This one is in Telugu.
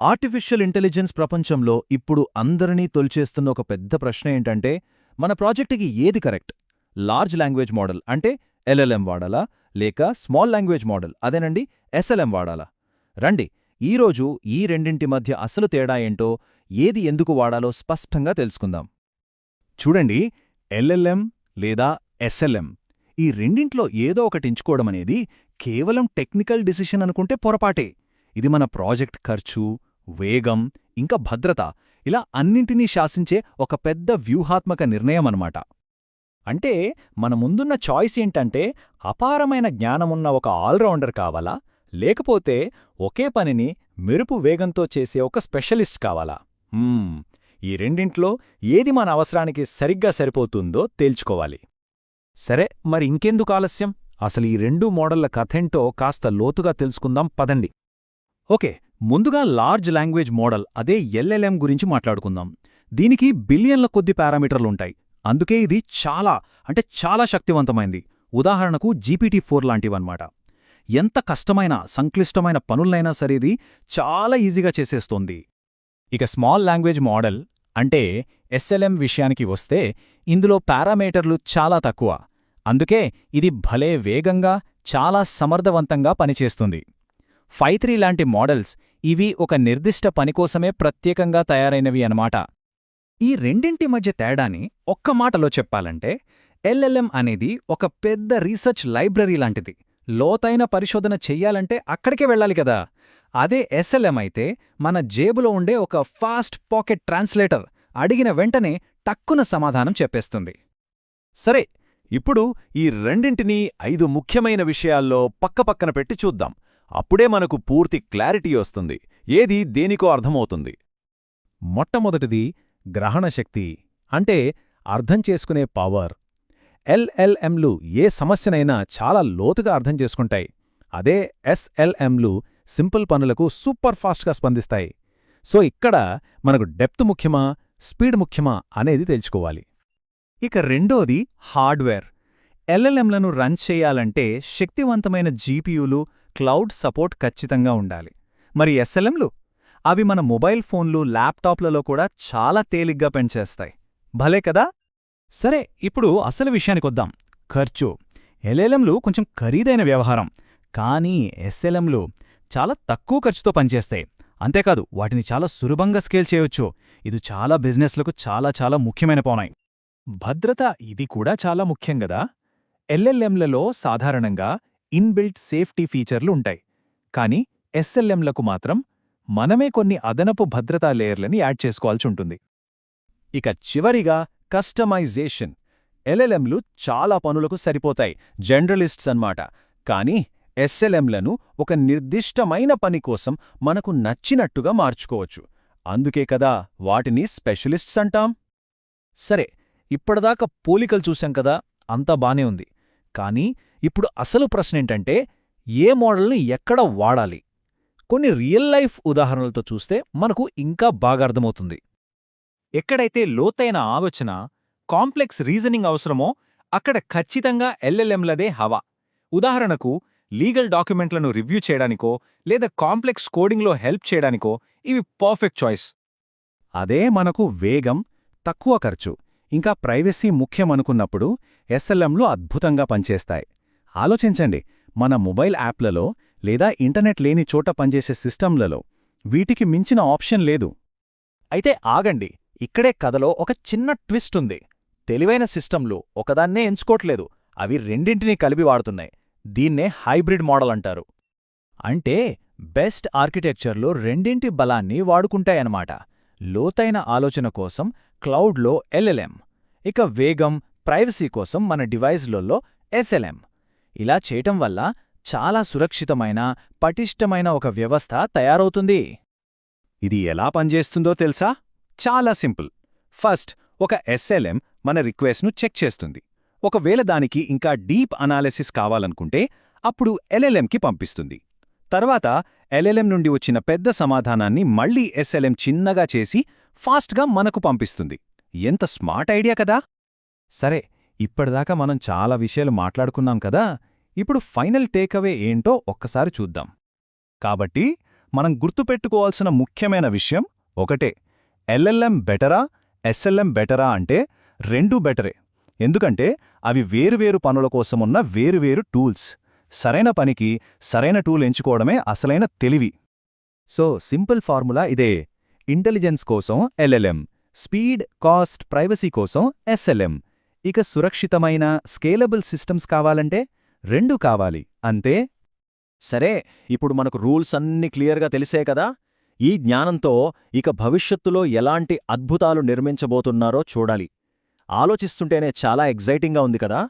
ఆర్టిఫిషియల్ ఇంటెలిజెన్స్ ప్రపంచంలో ఇప్పుడు అందరినీ తొలిచేస్తున్న ఒక పెద్ద ప్రశ్న ఏంటంటే మన ప్రాజెక్టుకి ఏది కరెక్ట్? లార్జ్ లాంగ్వేజ్ మోడల్ అంటే ఎల్ఎల్ఎం వాడాలా? లేక స్మాల్ లాంగ్వేజ్ మోడల్ అదేనండి ఎస్ఎల్ఎం వాడాలా? రండి ఈరోజు ఈ రెండింటి మధ్య అసలు తేడా ఏంటో ఏది ఎందుకు వాడాలో స్పష్టంగా తెలుసుకుందాం. చూడండి ఎల్ఎల్ఎం లేదా ఎస్ఎల్ఎం ఈ రెండింట్లో ఏదో ఒకటించుకోవడమనేది కేవలం టెక్నికల్ డిసిషన్ అనుకుంటే పొరపాటే. ఇది మన ప్రాజెక్ట్ ఖర్చు వేగం ఇంకా భద్రత ఇలా అన్నింటినీ శాసించే ఒక పెద్ద వ్యూహాత్మక నిర్ణయమన్నమాట. అంటే మన ముందున్న చాయిస్ ఏంటంటే అపారమైన జ్ఞానమున్న ఒక ఆల్రౌండర్ కావాలా? లేకపోతే ఒకే పనిని మెరుపు వేగంతో చేసే ఒక స్పెషలిస్ట్ కావాలా? ఈ రెండింట్లో ఏది మన అవసరానికి సరిగ్గా సరిపోతుందో తేల్చుకోవాలి. సరే మరి ఇంకెందుకు ఆలస్యం? అసలు ఈ రెండు మోడళ్ళ కథేంటో కాస్త లోతుగా తెలుసుకుందాం పదండి. ఓకే ముందుగా లార్జ్ లాంగ్వేజ్ మోడల్ అదే ఎల్ఎల్ఎం గురించి మాట్లాడుకుందాం. దీనికి బిలియన్ల కొద్ది పారామీటర్లుంటాయి అందుకే ఇది చాలా అంటే చాలా శక్తివంతమైంది. ఉదాహరణకు జీపీటీ ఫోర్ లాంటివన్నమాట. ఎంత కష్టమైన సంక్లిష్టమైన పనులనైనా సరే ఇది చాలా ఈజీగా చేసేస్తోంది. ఇక స్మాల్ లాంగ్వేజ్ మోడల్ అంటే ఎస్ఎల్ఎం విషయానికి వస్తే ఇందులో పారామీటర్లు చాలా తక్కువ. అందుకే ఇది భలే వేగంగా చాలా సమర్థవంతంగా పనిచేస్తుంది. ఫైవ్ త్రీ లాంటి మోడల్స్ ఇవి ఒక నిర్దిష్ట పనికోసమే ప్రత్యేకంగా తయారైనవి అనమాట ఈ రెండింటి మధ్య తేడాని ఒక్క మాటలో చెప్పాలంటే ఎల్ఎల్ఎం అనేది ఒక పెద్ద రీసెర్చ్ లైబ్రరీ లాంటిది. లోతైన పరిశోధన చెయ్యాలంటే అక్కడికే వెళ్ళాలి కదా. అదే ఎస్ఎల్ఎం అయితే మన జేబులో ఉండే ఒక ఫాస్ట్ పాకెట్ ట్రాన్స్లేటర్ అడిగిన వెంటనే టక్కున సమాధానం చెప్పేస్తుంది. సరే ఇప్పుడు ఈ రెండింటినీ ఐదు ముఖ్యమైన విషయాల్లో పక్కపక్కన పెట్టి చూద్దాం. అప్పుడే మనకు పూర్తి క్లారిటీ వస్తుంది. ఏది దేనికో అర్థమవుతుంది. మొట్టమొదటిది గ్రహణశక్తి అంటే అర్థం చేసుకునే పవర్. ఎల్ఎల్ఎంలు ఏ సమస్యనైనా చాలా లోతుగా అర్థం చేసుకుంటాయి. అదే ఎస్ఎల్ఎంలు సింపుల్ పనులకు సూపర్ ఫాస్ట్గా స్పందిస్తాయి. సో ఇక్కడ మనకు డెప్త్ ముఖ్యమా స్పీడ్ ముఖ్యమా అనేది తెలుసుకోవాలి. ఇక రెండోది హార్డ్వేర్. ఎల్ఎల్ఎంలను రన్ చేయాలంటే శక్తివంతమైన జీపీయూలు క్లౌడ్ సపోర్ట్ ఖచ్చితంగా ఉండాలి. మరి ఎస్ఎల్ఎంలు? అవి మన మొబైల్ ఫోన్లు ల్యాప్టాప్లలో కూడా చాలా తేలిగ్గా పెంచేస్తాయి. భలే కదా? సరే ఇప్పుడు అసలు విషయానికొద్దాం ఖర్చు. ఎల్ఎల్ఎంలు కొంచెం ఖరీదైన వ్యవహారం. కానీ ఎస్ఎల్ఎంలు చాలా తక్కువ ఖర్చుతో పనిచేస్తాయి. అంతేకాదు వాటిని చాలా సులభంగా స్కేల్ చేయొచ్చు. ఇది చాలా బిజినెస్లకు చాలా చాలా ముఖ్యమైన పోనాయి. భద్రత ఇది కూడా చాలా ముఖ్యం గదా ఎల్ఎల్ఎంలలో సాధారణంగా ఇన్బిల్ట్ సేఫ్టీ ఫీచర్లు ఉంటాయి. కానీ ఎస్ఎల్ఎంలకు మాత్రం మనమే కొన్ని అదనపు భద్రతా లేయర్లని యాడ్ చేసుకోవాల్సి ఉంటుంది. ఇక చివరిగా కస్టమైజేషన్. ఎల్ఎల్ఎంలు చాలా పనులకు సరిపోతాయి జనరలిస్ట్స్ అన్నమాట. కానీ ఎస్ఎల్ఎంలను ఒక నిర్దిష్టమైన పని కోసం మనకు నచ్చినట్టుగా మార్చుకోవచ్చు. అందుకే కదా వాటిని స్పెషలిస్ట్స్ అంటాం. సరే ఇప్పటిదాకా పోలికలు చూశాం కదా అంతా బానే ఉంది. కానీ ఇప్పుడు అసలు ప్రశ్నేంటంటే ఏ మోడల్ని ఎక్కడ వాడాలి? కొన్ని రియల్ లైఫ్ ఉదాహరణలతో చూస్తే మనకు ఇంకా బాగా అర్థమవుతుంది. ఎక్కడైతే లోతైన ఆలోచన కాంప్లెక్స్ రీజనింగ్ అవసరమో అక్కడ ఖచ్చితంగా ఎల్ఎల్ఎంలదే హవా. ఉదాహరణకు లీగల్ డాక్యుమెంట్లను రివ్యూ చేయడానికో లేదా కాంప్లెక్స్ కోడింగ్లో హెల్ప్ చేయడానికో ఇవి పర్ఫెక్ట్ చాయిస్. అదే మనకు వేగం తక్కువ ఖర్చు ఇంకా ప్రైవసీ ముఖ్యమనుకున్నప్పుడు ఎస్ఎల్ఎంలు అద్భుతంగా పనిచేస్తాయి. ఆలోచించండి మన మొబైల్ యాప్లలో లేదా ఇంటర్నెట్ లేని చోట పనిచేసే సిస్టంలలో వీటికి మించిన ఆప్షన్ లేదు. అయితే ఆగండి ఇక్కడే కథలో ఒక చిన్న ట్విస్ట్ ఉంది. తెలివైన సిస్టంలు ఒకదాన్నే ఎంచుకోట్లేదు అవి రెండింటినీ కలిపి వాడుతున్నాయి. దీన్నే హైబ్రిడ్ మోడల్ అంటారు. అంటే బెస్ట్ ఆర్కిటెక్చర్లో రెండింటి బలాన్ని వాడుకుంటాయన్నమాట. లోతైన ఆలోచన కోసం క్లౌడ్లో ఎల్ఎల్ఎం. ఇక వేగం ప్రైవసీ కోసం మన డివైజ్లలో ఎస్ఎల్ఎం. ఇలా చేయటం వల్ల చాలా సురక్షితమైన పటిష్టమైన ఒక వ్యవస్థ తయారవుతుంది. ఇది ఎలా పనిచేస్తుందో తెలుసా? చాలా సింపుల్. ఫస్ట్ ఒక ఎస్ఎల్ఎం మన రిక్వెస్ట్ను చెక్ చేస్తుంది. ఒకవేళ దానికి ఇంకా డీప్ అనాలిసిస్ కావాలనుకుంటే అప్పుడు ఎల్ఎల్ఎంకి పంపిస్తుంది. తర్వాత ఎల్ఎల్ఎం నుండి వచ్చిన పెద్ద సమాధానాన్ని మళ్ళీ ఎస్ఎల్ఎం చిన్నగా చేసి ఫాస్ట్గా మనకు పంపిస్తుంది. ఎంత స్మార్ట్ ఐడియా కదా! సరే ఇప్పటిదాకా మనం చాలా విషయాలు మాట్లాడుకున్నాం కదా! ఇప్పుడు ఫైనల్ టేకవే ఏంటో ఒక్కసారి చూద్దాం. కాబట్టి మనం గుర్తుపెట్టుకోవాల్సిన ముఖ్యమైన విషయం ఒకటే. ఎల్ఎల్ఎం బెటరా ఎస్ఎల్ఎం బెటరా అంటే రెండూ బెటరే. ఎందుకంటే అవి వేరువేరు పనుల కోసమున్న వేరువేరు టూల్స్. సరైన పనికి సరైన టూల్ ఎంచుకోవడమే అసలైన తెలివి. సో సింపుల్ ఫార్ములా ఇదే. ఇంటెలిజెన్స్ కోసం ఎల్ఎల్ఎం స్పీడ్ కాస్ట్ ప్రైవసీ కోసం ఎస్ఎల్ఎం. ఇక సురక్షితమైన స్కేలబుల్ సిస్టమ్స్ కావాలంటే రెండు కావాలి. అంతే? సరే ఇప్పుడు మనకు రూల్స్ అన్నీ క్లియర్గా తెలిసే కదా? ఈ జ్ఞానంతో ఇక భవిష్యత్తులో ఎలాంటి అద్భుతాలు నిర్మించబోతున్నారో చూడాలి. ఆలోచిస్తుంటేనే చాలా ఎగ్జైటింగ్గా ఉంది కదా?